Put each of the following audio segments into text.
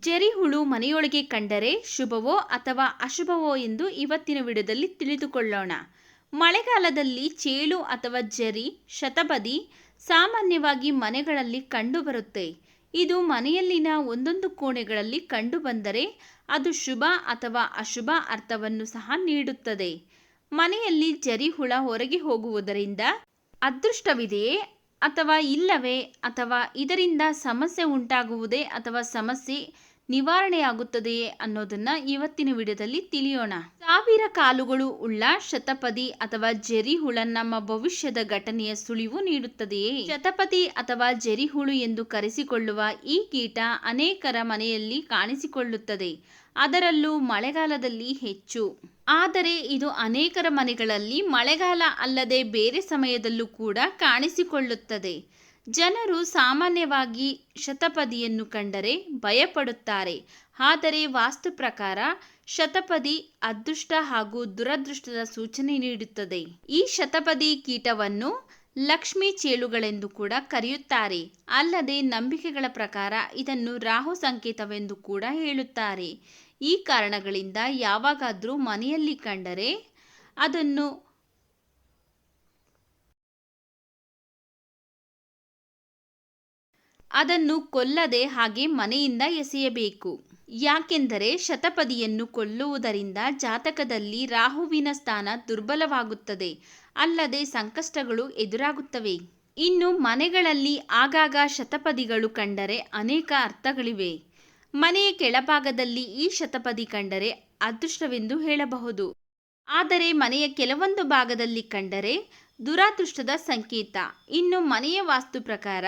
ಜರಿಹುಳು ಮನೆಯೊಳಗೆ ಕಂಡರೆ ಶುಭವೋ ಅಥವಾ ಅಶುಭವೋ ಎಂದು ಇವತ್ತಿನ ವಿಡಿಯೋದಲ್ಲಿ ತಿಳಿದುಕೊಳ್ಳೋಣ. ಮಳೆಗಾಲದಲ್ಲಿ ಚೇಳು ಅಥವಾ ಜರಿ ಶತಪದಿ ಸಾಮಾನ್ಯವಾಗಿ ಮನೆಗಳಲ್ಲಿ ಕಂಡುಬರುತ್ತೆ. ಇದು ಮನೆಯಲ್ಲಿನ ಒಂದೊಂದು ಕೋಣೆಗಳಲ್ಲಿ ಕಂಡುಬಂದರೆ ಅದು ಶುಭ ಅಥವಾ ಅಶುಭ ಅರ್ಥವನ್ನು ಸಹ ನೀಡುತ್ತದೆ. ಮನೆಯಲ್ಲಿ ಜರಿಹುಳ ಹೊರಗೆ ಹೋಗುವುದರಿಂದ ಅದೃಷ್ಟವಿದೆಯೇ? ಅಥವಾ ಇಲ್ಲವೇ ಅಥವಾ ಇದರಿಂದ ಸಮಸ್ಯೆ ಉಂಟಾಗುವುದೇ ಅಥವಾ ಸಮಸ್ಯೆ ನಿವಾರಣೆಯಾಗುತ್ತದೆಯೇ ಅನ್ನೋದನ್ನ ಇವತ್ತಿನ ವಿಡಿಯೋದಲ್ಲಿ ತಿಳಿಯೋಣ. ಸಾವಿರ ಕಾಲುಗಳು ಉಳ್ಳ ಶತಪದಿ ಅಥವಾ ಜರಿಹುಳ ನಮ್ಮ ಭವಿಷ್ಯದ ಘಟನೆಯ ಸುಳಿವು ನೀಡುತ್ತದೆಯೇ? ಶತಪದಿ ಅಥವಾ ಜರಿಹುಳು ಎಂದು ಕರೆಸಿಕೊಳ್ಳುವ ಈ ಕೀಟ ಅನೇಕರ ಮನೆಯಲ್ಲಿ ಕಾಣಿಸಿಕೊಳ್ಳುತ್ತದೆ. ಅದರಲ್ಲೂ ಮಳೆಗಾಲದಲ್ಲಿ ಹೆಚ್ಚು. ಆದರೆ ಇದು ಅನೇಕರ ಮನೆಗಳಲ್ಲಿ ಮಳೆಗಾಲ ಅಲ್ಲದೆ ಬೇರೆ ಸಮಯದಲ್ಲೂ ಕೂಡ ಕಾಣಿಸಿಕೊಳ್ಳುತ್ತದೆ. ಜನರು ಸಾಮಾನ್ಯವಾಗಿ ಶತಪದಿಯನ್ನು ಕಂಡರೆ ಭಯಪಡುತ್ತಾರೆ. ಆದರೆ ವಾಸ್ತು ಪ್ರಕಾರ ಶತಪದಿ ಅದೃಷ್ಟ ಹಾಗೂ ದುರದೃಷ್ಟದ ಸೂಚನೆ ನೀಡುತ್ತದೆ. ಈ ಶತಪದಿ ಕೀಟವನ್ನು ಲಕ್ಷ್ಮಿ ಚೇಳುಗಳೆಂದು ಕೂಡ ಕರೆಯುತ್ತಾರೆ. ಅಲ್ಲದೆ ನಂಬಿಕೆಗಳ ಪ್ರಕಾರ ಇದನ್ನು ರಾಹು ಸಂಕೇತವೆಂದು ಕೂಡ ಹೇಳುತ್ತಾರೆ. ಈ ಕಾರಣಗಳಿಂದ ಯಾವಾಗಾದರೂ ಮನೆಯಲ್ಲಿ ಕಂಡರೆ ಅದನ್ನು ಅದನ್ನು ಕೊಲ್ಲದೆ ಹಾಗೆ ಮನೆಯಿಂದ ಎಸೆಯಬೇಕು. ಯಾಕೆಂದರೆ ಶತಪದಿಯನ್ನು ಕೊಲ್ಲುವುದರಿಂದ ಜಾತಕದಲ್ಲಿ ರಾಹುವಿನ ಸ್ಥಾನ ದುರ್ಬಲವಾಗುತ್ತದೆ, ಅಲ್ಲದೆ ಸಂಕಷ್ಟಗಳು ಎದುರಾಗುತ್ತವೆ. ಇನ್ನು ಮನೆಗಳಲ್ಲಿ ಆಗಾಗ ಶತಪದಿಗಳು ಕಂಡರೆ ಅನೇಕ ಅರ್ಥಗಳಿವೆ. ಮನೆಯ ಕೆಳಭಾಗದಲ್ಲಿ ಈ ಶತಪದಿ ಕಂಡರೆ ಅದೃಷ್ಟವೆಂದು ಹೇಳಬಹುದು. ಆದರೆ ಮನೆಯ ಕೆಲವೊಂದು ಭಾಗದಲ್ಲಿ ಕಂಡರೆ ದುರಾದೃಷ್ಟದ ಸಂಕೇತ. ಇನ್ನು ಮನೆಯ ವಾಸ್ತು ಪ್ರಕಾರ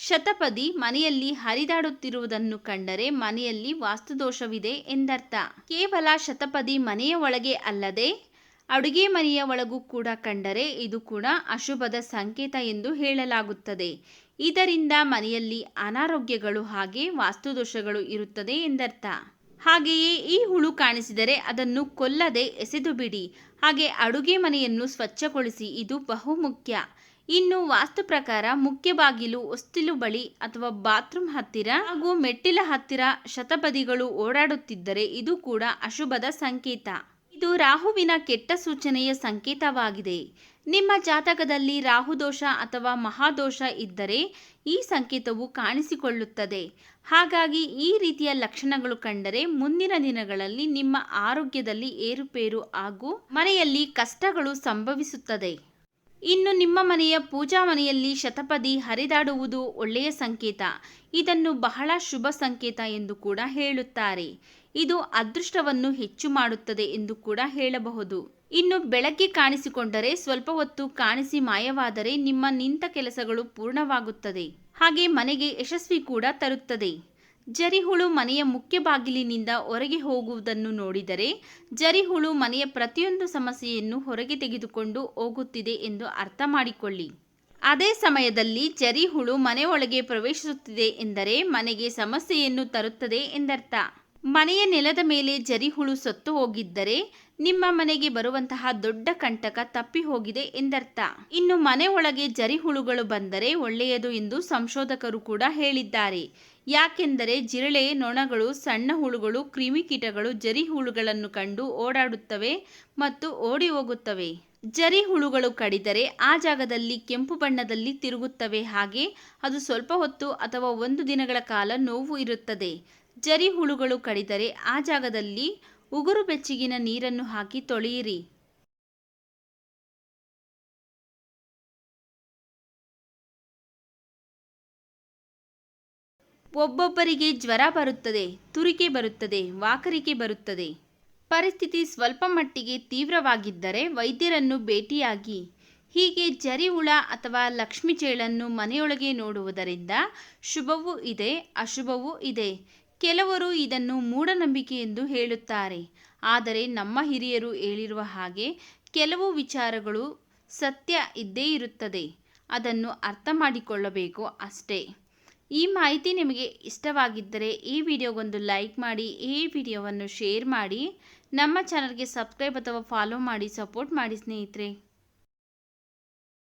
ಶತಪದಿ ಮನೆಯಲ್ಲಿ ಹರಿದಾಡುತ್ತಿರುವುದನ್ನು ಕಂಡರೆ ಮನೆಯಲ್ಲಿ ವಾಸ್ತುದೋಷವಿದೆ ಎಂದರ್ಥ. ಕೇವಲ ಶತಪದಿ ಮನೆಯ ಒಳಗೆ ಅಲ್ಲದೆ ಅಡುಗೆ ಮನೆಯ ಒಳಗೂ ಕೂಡ ಕಂಡರೆ ಇದು ಕೂಡ ಅಶುಭದ ಸಂಕೇತ ಎಂದು ಹೇಳಲಾಗುತ್ತದೆ. ಇದರಿಂದ ಮನೆಯಲ್ಲಿ ಅನಾರೋಗ್ಯಗಳು ಹಾಗೆ ವಾಸ್ತುದೋಷಗಳು ಇರುತ್ತದೆ ಎಂದರ್ಥ. ಹಾಗೆಯೇ ಈ ಹುಳು ಕಾಣಿಸಿದರೆ ಅದನ್ನು ಕೊಲ್ಲದೆ ಎಸೆದು ಬಿಡಿ. ಹಾಗೆ ಅಡುಗೆ ಮನೆಯನ್ನು ಸ್ವಚ್ಛಗೊಳಿಸಿ ಇದು ಬಹುಮುಖ್ಯ. ಇನ್ನು ವಾಸ್ತು ಪ್ರಕಾರ ಮುಖ್ಯ ಬಾಗಿಲು, ಹೊಸ್ತಿಲು ಬಳಿ ಅಥವಾ ಬಾತ್ರೂಮ್ ಹತ್ತಿರ ಹಾಗೂ ಮೆಟ್ಟಿಲ ಹತ್ತಿರ ಶತಪದಿಗಳು ಓಡಾಡುತ್ತಿದ್ದರೆ ಇದು ಕೂಡ ಅಶುಭದ ಸಂಕೇತ. ಇದು ರಾಹುವಿನ ಕೆಟ್ಟ ಸೂಚನೆಯ ಸಂಕೇತವಾಗಿದೆ. ನಿಮ್ಮ ಜಾತಕದಲ್ಲಿ ರಾಹುದೋಷ ಅಥವಾ ಮಹಾದೋಷ ಇದ್ದರೆ ಈ ಸಂಕೇತವು ಕಾಣಿಸಿಕೊಳ್ಳುತ್ತದೆ. ಹಾಗಾಗಿ ಈ ರೀತಿಯ ಲಕ್ಷಣಗಳು ಕಂಡರೆ ಮುಂದಿನ ದಿನಗಳಲ್ಲಿ ನಿಮ್ಮ ಆರೋಗ್ಯದಲ್ಲಿ ಏರುಪೇರು ಹಾಗೂ ಮನೆಯಲ್ಲಿ ಕಷ್ಟಗಳು ಸಂಭವಿಸುತ್ತದೆ. ಇನ್ನು ನಿಮ್ಮ ಮನೆಯ ಪೂಜಾ ಮನೆಯಲ್ಲಿ ಶತಪದಿ ಹರಿದಾಡುವುದು ಒಳ್ಳೆಯ ಸಂಕೇತ. ಇದನ್ನು ಬಹಳ ಶುಭ ಸಂಕೇತ ಎಂದು ಕೂಡ ಹೇಳುತ್ತಾರೆ. ಇದು ಅದೃಷ್ಟವನ್ನು ಹೆಚ್ಚು ಮಾಡುತ್ತದೆ ಎಂದು ಕೂಡ ಹೇಳಬಹುದು. ಇನ್ನು ಬೆಳಗ್ಗೆ ಕಾಣಿಸಿಕೊಂಡರೆ ಸ್ವಲ್ಪ ಹೊತ್ತು ಕಾಣಿಸಿ ಮಾಯವಾದರೆ ನಿಮ್ಮ ನಿಂತ ಕೆಲಸಗಳು ಪೂರ್ಣವಾಗುತ್ತದೆ. ಹಾಗೆ ಮನೆಗೆ ಯಶಸ್ವಿ ಕೂಡ ತರುತ್ತದೆ. ಜರಿಹುಳು ಮನೆಯ ಮುಖ್ಯ ಬಾಗಿಲಿನಿಂದ ಹೊರಗೆ ಹೋಗುವುದನ್ನು ನೋಡಿದರೆ ಜರಿಹುಳು ಮನೆಯ ಪ್ರತಿಯೊಂದು ಸಮಸ್ಯೆಯನ್ನು ಹೊರಗೆ ತೆಗೆದುಕೊಂಡು ಹೋಗುತ್ತಿದೆ ಎಂದು ಅರ್ಥ ಮಾಡಿಕೊಳ್ಳಿ. ಅದೇ ಸಮಯದಲ್ಲಿ ಜರಿಹುಳು ಮನೆಯೊಳಗೆ ಪ್ರವೇಶಿಸುತ್ತಿದೆ ಎಂದರೆ ಮನೆಗೆ ಸಮಸ್ಯೆಯನ್ನು ತರುತ್ತದೆ ಎಂದರ್ಥ. ಮನೆಯ ನೆಲದ ಮೇಲೆ ಜರಿಹುಳು ಸತ್ತು ಹೋಗಿದ್ದರೆ ನಿಮ್ಮ ಮನೆಗೆ ಬರುವಂತಹ ದೊಡ್ಡ ಕಂಟಕ ತಪ್ಪಿ ಹೋಗಿದೆ ಎಂದರ್ಥ. ಇನ್ನು ಮನೆ ಒಳಗೆ ಜರಿಹುಳುಗಳು ಬಂದರೆ ಒಳ್ಳೆಯದು ಎಂದು ಸಂಶೋಧಕರು ಕೂಡ ಹೇಳಿದ್ದಾರೆ. ಯಾಕೆಂದರೆ ಜಿರಳೆ, ನೊಣಗಳು, ಸಣ್ಣ ಹುಳುಗಳು ಕ್ರಿಮಿಕೀಟಗಳು ಜರಿಹುಳುಗಳನ್ನು ಕಂಡು ಓಡಾಡುತ್ತವೆ ಮತ್ತು ಓಡಿ ಹೋಗುತ್ತವೆ ಜರಿ ಹುಳುಗಳು ಕಡಿದರೆ ಆ ಜಾಗದಲ್ಲಿ ಕೆಂಪು ಬಣ್ಣದಲ್ಲಿ ತಿರುಗುತ್ತವೆ. ಹಾಗೆ ಅದು ಸ್ವಲ್ಪ ಹೊತ್ತು ಅಥವಾ ಒಂದು ದಿನಗಳ ಕಾಲ ನೋವು ಇರುತ್ತದೆ. ಜರಿ ಹುಳುಗಳು ಕಡಿದರೆ ಆ ಜಾಗದಲ್ಲಿ ಉಗುರು ಬೆಚ್ಚಗಿನ ನೀರನ್ನು ಹಾಕಿ ತೊಳೆಯಿರಿ. ಒಬ್ಬೊಬ್ಬರಿಗೆ ಜ್ವರ ಬರುತ್ತದೆ, ತುರಿಕೆ ಬರುತ್ತದೆ, ವಾಕರಿಕೆ ಬರುತ್ತದೆ. ಪರಿಸ್ಥಿತಿ ಸ್ವಲ್ಪ ಮಟ್ಟಿಗೆ ತೀವ್ರವಾಗಿದ್ದರೆ ವೈದ್ಯರನ್ನು ಭೇಟಿಯಾಗಿ, ಹೀಗೆ ಜರಿಹುಳ ಅಥವಾ ಲಕ್ಷ್ಮಿ ಚೇಳನ್ನು ಮನೆಯೊಳಗೆ ನೋಡುವುದರಿಂದ ಶುಭವೂ ಇದೆ, ಅಶುಭವೂ ಇದೆ. ಕೆಲವರು ಇದನ್ನು ಮೂಢನಂಬಿಕೆ ಎಂದು ಹೇಳುತ್ತಾರೆ. ಆದರೆ ನಮ್ಮ ಹಿರಿಯರು ಹೇಳಿರುವ ಹಾಗೆ ಕೆಲವು ವಿಚಾರಗಳು ಸತ್ಯ ಇದ್ದೇ ಇರುತ್ತದೆ. ಅದನ್ನು ಅರ್ಥ ಮಾಡಿಕೊಳ್ಳಬೇಕು ಅಷ್ಟೇ. ಈ ಮಾಹಿತಿ ನಿಮಗೆ ಇಷ್ಟವಾಗಿದ್ದರೆ ಈ ವಿಡಿಯೋಗೊಂದು ಲೈಕ್ ಮಾಡಿ, ಈ ವಿಡಿಯೋವನ್ನು ಶೇರ್ ಮಾಡಿ, ನಮ್ಮ ಚಾನಲ್ಗೆ ಸಬ್ಸ್ಕ್ರೈಬ್ ಅಥವಾ ಫಾಲೋ ಮಾಡಿ, ಸಪೋರ್ಟ್ ಮಾಡಿ ಸ್ನೇಹಿತರೆ.